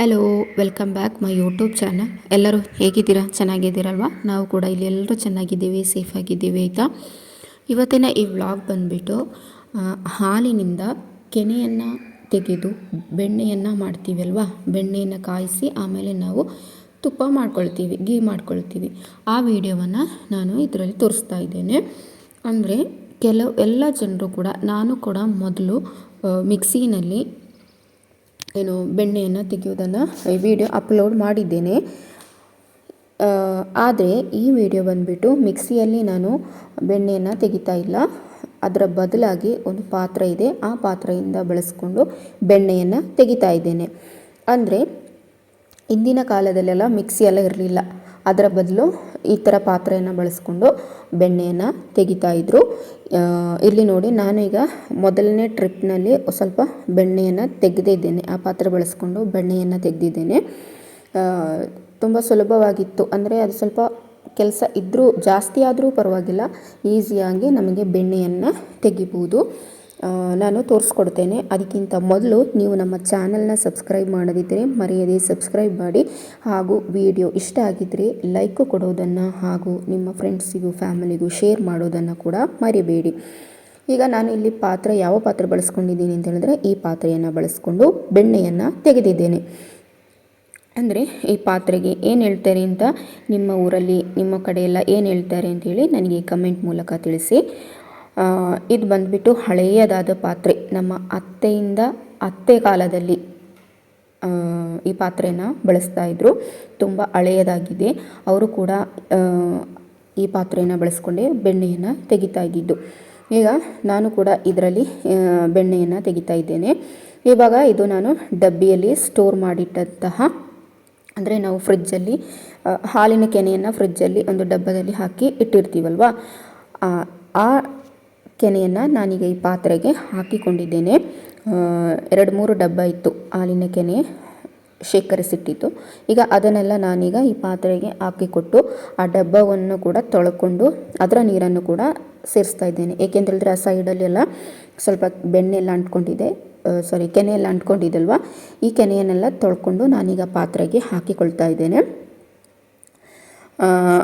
Hello welcome back my YouTube channel ಎಲ್ಲರೂ ಹೇಗಿದ್ದೀರಾ? ಚೆನ್ನಾಗಿದ್ದೀರಲ್ವಾ? ನಾವು ಕೂಡ ಇಲ್ಲಿ ಎಲ್ಲರೂ ಚೆನ್ನಾಗಿದ್ದೀವಿ ಸೇಫ್ ಆಗಿದ್ದೀವಿ ಆಯಿತಾ? ಇವತ್ತಿನ ಈ ವ್ಲಾಗ್ ಬಂದುಬಿಟ್ಟು ಹಾಲಿನಿಂದ ಕೆನೆಯನ್ನು ತೆಗೆದು ಬೆಣ್ಣೆಯನ್ನು ಮಾಡ್ತೀವಲ್ವಾ ಬೆಣ್ಣೆಯನ್ನು ಕಾಯಿಸಿ ಆಮೇಲೆ ನಾವು ತುಪ್ಪ ಮಾಡ್ಕೊಳ್ತೀವಿ ಗೀ ಮಾಡ್ಕೊಳ್ತೀವಿ. ಆ ವಿಡಿಯೋವನ್ನು ನಾನು ಇದರಲ್ಲಿ ತೋರಿಸ್ತಾ ಇದ್ದೇನೆ. ಅಂದರೆ ಕೆಲವು, ಎಲ್ಲ ಜನರು ಕೂಡ, ನಾನು ಕೂಡ ಮೊದಲು ಮಿಕ್ಸಿನಲ್ಲಿ ಏನು ಬೆಣ್ಣೆಯನ್ನು ತೆಗೆಯೋದನ್ನು ವಿಡಿಯೋ ಅಪ್ಲೋಡ್ ಮಾಡಿದ್ದೇನೆ. ಆದರೆ ಈ ವಿಡಿಯೋ ಬಂದುಬಿಟ್ಟು ಮಿಕ್ಸಿಯಲ್ಲಿ ನಾನು ಬೆಣ್ಣೆಯನ್ನು ತೆಗಿತಾ ಇಲ್ಲ. ಅದರ ಬದಲಾಗಿ ಒಂದು ಪಾತ್ರ ಇದೆ. ಆ ಪಾತ್ರೆಯಿಂದ ಬಳಸ್ಕೊಂಡು ಬೆಣ್ಣೆಯನ್ನು ತೆಗಿತಾ ಇದ್ದೇನೆ. ಅಂದರೆ ಇಂದಿನ ಕಾಲದಲ್ಲೆಲ್ಲ ಮಿಕ್ಸಿ ಎಲ್ಲ ಇರಲಿಲ್ಲ. ಅದರ ಬದಲು ಈ ಥರ ಪಾತ್ರೆಯನ್ನು ಬಳಸ್ಕೊಂಡು ಬೆಣ್ಣೆಯನ್ನು ತೆಗಿತಾ ಇದ್ದರು ಇಲ್ಲಿ ನೋಡಿ ನಾನೀಗ ಮೊದಲನೇ ಟ್ರಿಪ್ನಲ್ಲಿ ಸ್ವಲ್ಪ ಬೆಣ್ಣೆಯನ್ನು ತೆಗೆದಿದ್ದೇನೆ ಆ ಪಾತ್ರೆ ಬಳಸ್ಕೊಂಡು ಬೆಣ್ಣೆಯನ್ನು ತೆಗೆದಿದ್ದೇನೆ. ತುಂಬ ಸುಲಭವಾಗಿತ್ತು. ಅಂದರೆ ಅದು ಸ್ವಲ್ಪ ಕೆಲಸ ಇದ್ದರೂ ಜಾಸ್ತಿ ಆದರೂ ಪರವಾಗಿಲ್ಲ. ಈಸಿಯಾಗಿ ನಮಗೆ ಬೆಣ್ಣೆಯನ್ನು ತೆಗಿಬೋದು. ನಾನು ತೋರಿಸ್ಕೊಡ್ತೇನೆ. ಅದಕ್ಕಿಂತ ಮೊದಲು ನೀವು ನಮ್ಮ ಚಾನಲ್ನ ಸಬ್ಸ್ಕ್ರೈಬ್ ಮಾಡದಿದ್ದರೆ ಮರೆಯದೆ ಸಬ್ಸ್ಕ್ರೈಬ್ ಮಾಡಿ. ಹಾಗೂ ವಿಡಿಯೋ ಇಷ್ಟ ಆಗಿದ್ದರೆ ಲೈಕ್ ಕೊಡೋದನ್ನು ಹಾಗೂ ನಿಮ್ಮ ಫ್ರೆಂಡ್ಸಿಗೂ, ಫ್ಯಾಮಿಲಿಗೂ ಶೇರ್ ಮಾಡೋದನ್ನು ಕೂಡ ಮರಿಬೇಡಿ. ಈಗ ನಾನು ಇಲ್ಲಿ ಪಾತ್ರೆ, ಯಾವ ಪಾತ್ರೆ ಬಳಸ್ಕೊಂಡಿದ್ದೀನಿ ಅಂತ ಹೇಳಿದ್ರೆ ಈ ಪಾತ್ರೆಯನ್ನು ಬಳಸ್ಕೊಂಡು ಬೆಣ್ಣೆಯನ್ನು ತೆಗೆದಿದ್ದೇನೆ. ಅಂದರೆ ಈ ಪಾತ್ರೆಗೆ ಏನು ಹೇಳ್ತಾರೆ ಅಂತ ನಿಮ್ಮ ಊರಲ್ಲಿ, ನಿಮ್ಮ ಕಡೆಯೆಲ್ಲ ಏನು ಹೇಳ್ತಾರೆ ಅಂತೇಳಿ ನನಗೆ ಕಮೆಂಟ್ ಮೂಲಕ ತಿಳಿಸಿ. ಇದು ಬಂದುಬಿಟ್ಟು ಹಳೆಯದಾದ ಪಾತ್ರೆ. ನಮ್ಮ ಅತ್ತೆಯಿಂದ ಅತ್ತೆ ಕಾಲದಲ್ಲಿ ಈ ಪಾತ್ರೆನ ಬಳಸ್ತಾ ಇದ್ದರು ತುಂಬ ಹಳೆಯದಾಗಿದೆ. ಅವರು ಕೂಡ ಈ ಪಾತ್ರೆಯನ್ನು ಬಳಸ್ಕೊಂಡೇ ಬೆಣ್ಣೆಯನ್ನು ತೆಗಿತಾ ಇದ್ದಿದ್ದು. ಈಗ ನಾನು ಕೂಡ ಇದರಲ್ಲಿ ಬೆಣ್ಣೆಯನ್ನು ತೆಗಿತಾ ಇದ್ದೇನೆ. ಇವಾಗ ಇದು ನಾನು ಡಬ್ಬಿಯಲ್ಲಿ ಸ್ಟೋರ್ ಮಾಡಿಟ್ಟಂತಹ, ಅಂದರೆ ನಾವು ಫ್ರಿಜ್ಜಲ್ಲಿ ಹಾಲಿನ ಕೆನೆಯನ್ನು ಫ್ರಿಜ್ಜಲ್ಲಿ ಒಂದು ಡಬ್ಬದಲ್ಲಿ ಹಾಕಿ ಇಟ್ಟಿರ್ತೀವಲ್ವ? ಆ ಕೆನೆಯನ್ನು ನಾನೀಗ ಈ ಪಾತ್ರೆಗೆ ಹಾಕಿಕೊಂಡಿದ್ದೇನೆ. ಎರಡು ಮೂರು ಡಬ್ಬ ಇತ್ತು ಹಾಲಿನ ಕೆನೆ ಶೇಖರಿಸಿಟ್ಟಿತ್ತು ಈಗ ಅದನ್ನೆಲ್ಲ ನಾನೀಗ ಈ ಪಾತ್ರೆಗೆ ಹಾಕಿಕೊಟ್ಟು ಆ ಡಬ್ಬವನ್ನು ಕೂಡ ತೊಳ್ಕೊಂಡು ಅದರ ನೀರನ್ನು ಕೂಡ ಸೇರಿಸ್ತಾ ಇದ್ದೇನೆ. ಏಕೆಂತೇಳಿದ್ರೆ ಆ ಸೈಡಲ್ಲೆಲ್ಲ ಸ್ವಲ್ಪ ಬೆಣ್ಣೆ ಎಲ್ಲ ಅಂಟ್ಕೊಂಡಿದೆ. ಸಾರಿ ಕೆನೆ ಎಲ್ಲ ಅಂಟ್ಕೊಂಡಿದ್ದಲ್ವ? ಈ ಕೆನೆಯನ್ನೆಲ್ಲ ತೊಳ್ಕೊಂಡು ನಾನೀಗ ಪಾತ್ರೆಗೆ ಹಾಕಿಕೊಳ್ತಾ ಇದ್ದೇನೆ.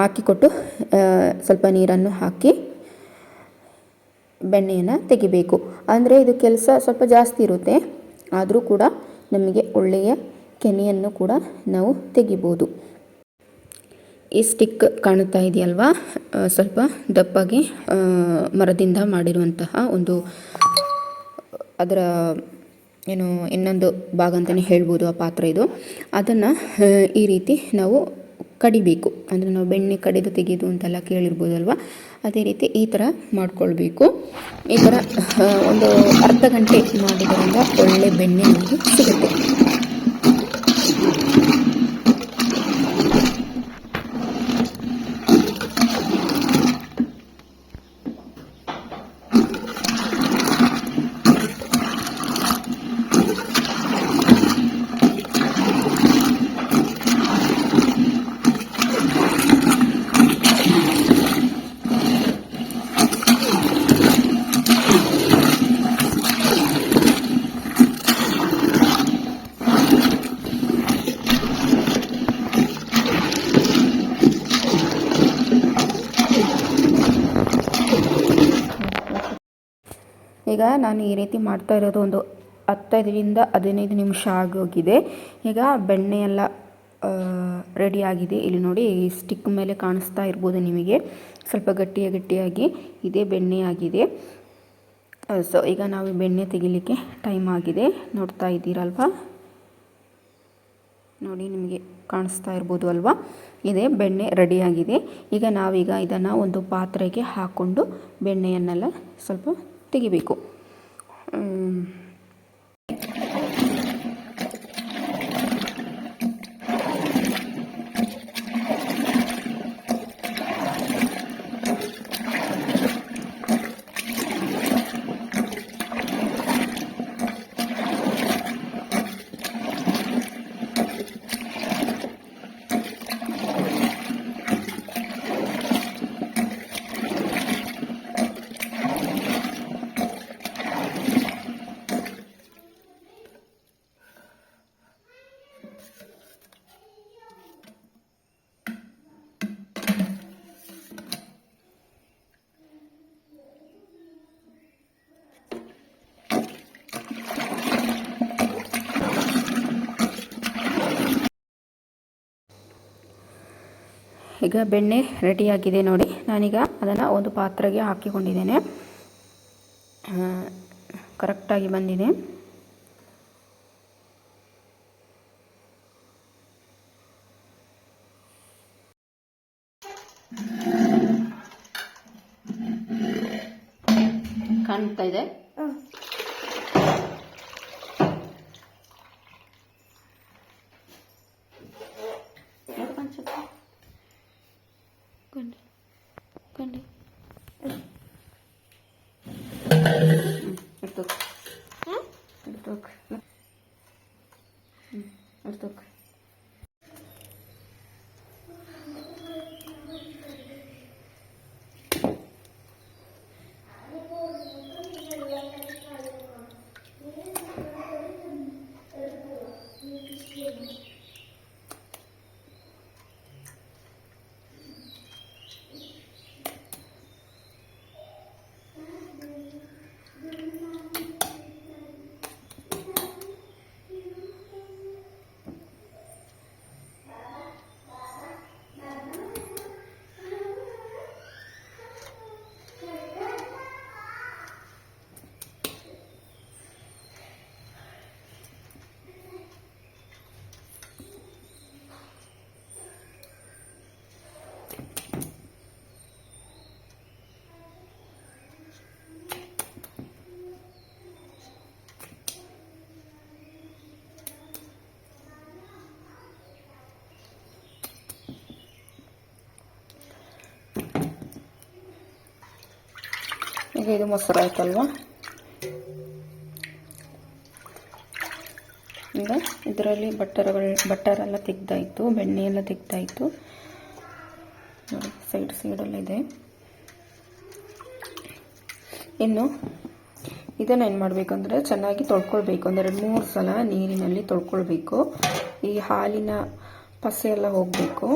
ಹಾಕಿಕೊಟ್ಟು ಸ್ವಲ್ಪ ನೀರನ್ನು ಹಾಕಿ ಬೆಣ್ಣೆಯನ್ನು ತೆಗಿಬೇಕು. ಅಂದರೆ ಇದು ಕೆಲಸ ಸ್ವಲ್ಪ ಜಾಸ್ತಿ ಇರುತ್ತೆ. ಆದರೂ ಕೂಡ ನಮಗೆ ಒಳ್ಳೆಯ ಕೆನೆಯನ್ನು ಕೂಡ ನಾವು ತೆಗಿಬೋದು. ಈ ಸ್ಟಿಕ್ ಕಾಣುತ್ತಾ ಇದೆಯಲ್ವಾ? ಸ್ವಲ್ಪ ದಪ್ಪಾಗಿ ಮರದಿಂದ ಮಾಡಿರುವಂತಹ ಒಂದು, ಅದರ, ಏನು, ಇನ್ನೊಂದು ಭಾಗ ಅಂತಲೇ ಹೇಳ್ಬೋದು ಆ ಪಾತ್ರ ಇದು. ಅದನ್ನು ಈ ರೀತಿ ನಾವು ಕಡಿಬೇಕು. ಅಂದರೆ ನಾವು ಬೆಣ್ಣೆ ಕಡಿದು ತೆಗೆಯೋದು ಅಂತೆಲ್ಲ ಕೇಳಿರ್ಬೋದಲ್ವ? ಅದೇ ರೀತಿ ಈ ಥರ ಮಾಡ್ಕೊಳ್ಬೇಕು. ಈ ಥರ ಒಂದು ಅರ್ಧ ಗಂಟೆ ಮಾಡಿದ್ರಿಂದ ಒಳ್ಳೆ ಬೆಣ್ಣೆ ನಮಗೆ ಸಿಗುತ್ತೆ. ಈಗ ನಾನು ಈ ರೀತಿ ಮಾಡ್ತಾ ಇರೋದು ಒಂದು ಹತ್ತೈದರಿಂದ ಹದಿನೈದು ನಿಮಿಷ ಆಗೋಗಿದೆ. ಈಗ ಬೆಣ್ಣೆ ಎಲ್ಲ ರೆಡಿ ಆಗಿದೆ. ಇಲ್ಲಿ ನೋಡಿ ಸ್ಟಿಕ್ ಮೇಲೆ ಕಾಣಿಸ್ತಾ ಇರ್ಬೋದು ನಿಮಗೆ. ಸ್ವಲ್ಪ ಗಟ್ಟಿಯ ಗಟ್ಟಿಯಾಗಿ ಇದೇ, ಬೆಣ್ಣೆ ಆಗಿದೆ. ಸೊ ಈಗ ನಾವು ಬೆಣ್ಣೆ ತೆಗಿಲಿಕ್ಕೆ ಟೈಮ್ ಆಗಿದೆ. ನೋಡ್ತಾ ಇದ್ದೀರಲ್ವಾ? ನೋಡಿ ನಿಮಗೆ ಕಾಣಿಸ್ತಾ ಇರ್ಬೋದು ಅಲ್ವಾ? ಇದೇ, ಬೆಣ್ಣೆ ರೆಡಿಯಾಗಿದೆ ಈಗ ನಾವೀಗ ಇದನ್ನು ಒಂದು ಪಾತ್ರೆಗೆ ಹಾಕ್ಕೊಂಡು ಬೆಣ್ಣೆಯನ್ನೆಲ್ಲ ಸ್ವಲ್ಪ ತೆಗಿಬೇಕು ಈಗ ಬೆಣ್ಣೆ ರೆಡಿಯಾಗಿದೆ ನೋಡಿ. ನಾನೀಗ ಅದನ್ನು ಒಂದು ಪಾತ್ರೆಗೆ ಹಾಕಿಕೊಂಡಿದ್ದೇನೆ. ಕರೆಕ್ಟಾಗಿ ಬಂದಿದೆ. ಕಾಣ್ತಾ ಇದೆ? ಈಗ ಇದು ಮೊಸರು ಆಯ್ತಲ್ವ? ಈಗ ಇದರಲ್ಲಿ ಬಟ್ಟರಗಳು, ಬಟ್ಟರೆಲ್ಲ ತೆಗ್ದಾಯಿತು ಬೆಣ್ಣೆ ಎಲ್ಲ ತೆಗ್ದಾಯಿತು. ನೋಡಿ ಸೈಡ್ ಸೈಡಲ್ಲಿದೆ ಇನ್ನು ಇದನ್ನು ಏನು ಮಾಡಬೇಕಂದ್ರೆ ಚೆನ್ನಾಗಿ ತೊಳ್ಕೊಳ್ಬೇಕು. ಒಂದೆರಡು ಎರಡು ಮೂರು ಸಲ ನೀರಿನಲ್ಲಿ ತೊಳ್ಕೊಳ್ಬೇಕು. ಈ ಹಾಲಿನ ಪಸೆ ಎಲ್ಲ ಹೋಗಬೇಕು.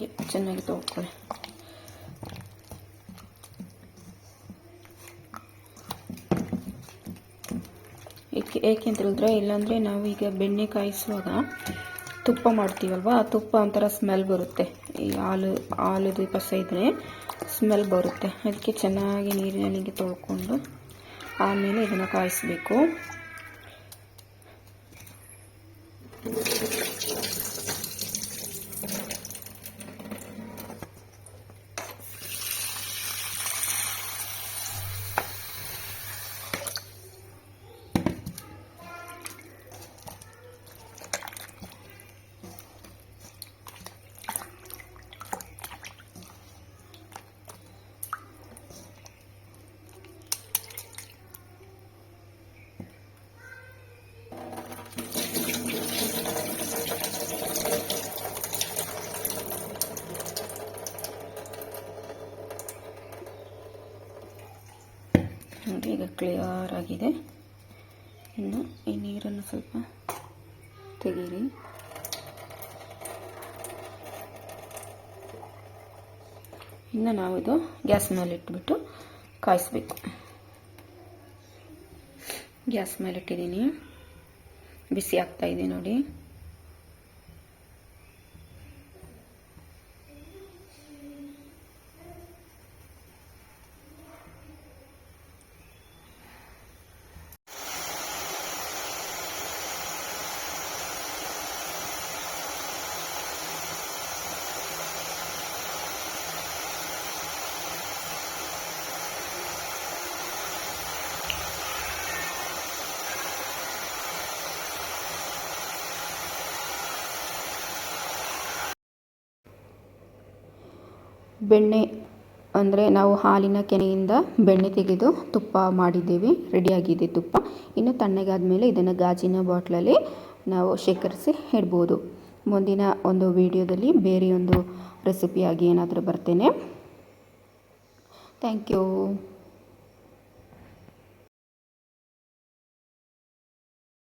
ಹೀಗೆ ಚೆನ್ನಾಗಿ ತೊಳ್ಕೊಳ್ಳಿ ಏಕೆ ಏಕೆ ಅಂತ ಹೇಳಿದ್ರೆ ಇಲ್ಲಾಂದರೆ ನಾವು ಈಗ ಬೆಣ್ಣೆ ಕಾಯಿಸುವಾಗ ತುಪ್ಪ ಮಾಡ್ತೀವಲ್ವ? ಆ ತುಪ್ಪ ಒಂಥರ ಸ್ಮೆಲ್ ಬರುತ್ತೆ. ಈ ಹಾಲು ಹಾಲು ದೀಪ ಇದ್ದರೆ ಸ್ಮೆಲ್ ಬರುತ್ತೆ. ಅದಕ್ಕೆ ಚೆನ್ನಾಗಿ ನೀರಿನಲ್ಲಿ ತೊಳ್ಕೊಂಡು ಆಮೇಲೆ ಇದನ್ನು ಕಾಯಿಸಬೇಕು. ನೋಡಿ ಈಗ ಕ್ಲಿಯರ್ ಆಗಿದೆ. ಇನ್ನು ಈ ನೀರನ್ನು ಸ್ವಲ್ಪ ತೆಗೀರಿ. ಇನ್ನು ನಾವು ಇದು ಗ್ಯಾಸ್ ಮೇಲೆ ಇಟ್ಬಿಟ್ಟು ಕಾಯಿಸ್ಬೇಕು. ಗ್ಯಾಸ್ ಮೇಲೆ ಇಟ್ಟಿದ್ದೀನಿ. ಬಿಸಿ ಆಗ್ತಾ ಇದೆ ನೋಡಿ. ಬೆಣ್ಣೆ ಅಂದರೆ ನಾವು ಹಾಲಿನ ಕೆನೆಯಿಂದ ಬೆಣ್ಣೆ ತೆಗೆದು ತುಪ್ಪ ಮಾಡಿದ್ದೇವೆ. ರೆಡಿಯಾಗಿದೆ ತುಪ್ಪ. ಇನ್ನು ತಣ್ಣಗಾದ ಮೇಲೆ ಇದನ್ನು ಗಾಜಿನ ಬಾಟ್ಲಲ್ಲಿ ನಾವು ಶೇಖರಿಸಿ ಇಡ್ಬೋದು. ಮುಂದಿನ ಒಂದು ವಿಡಿಯೋದಲ್ಲಿ ಬೇರೆಯೊಂದು ರೆಸಿಪಿಯಾಗಿ ಏನಾದರೂ ಬರ್ತೇನೆ. Thank you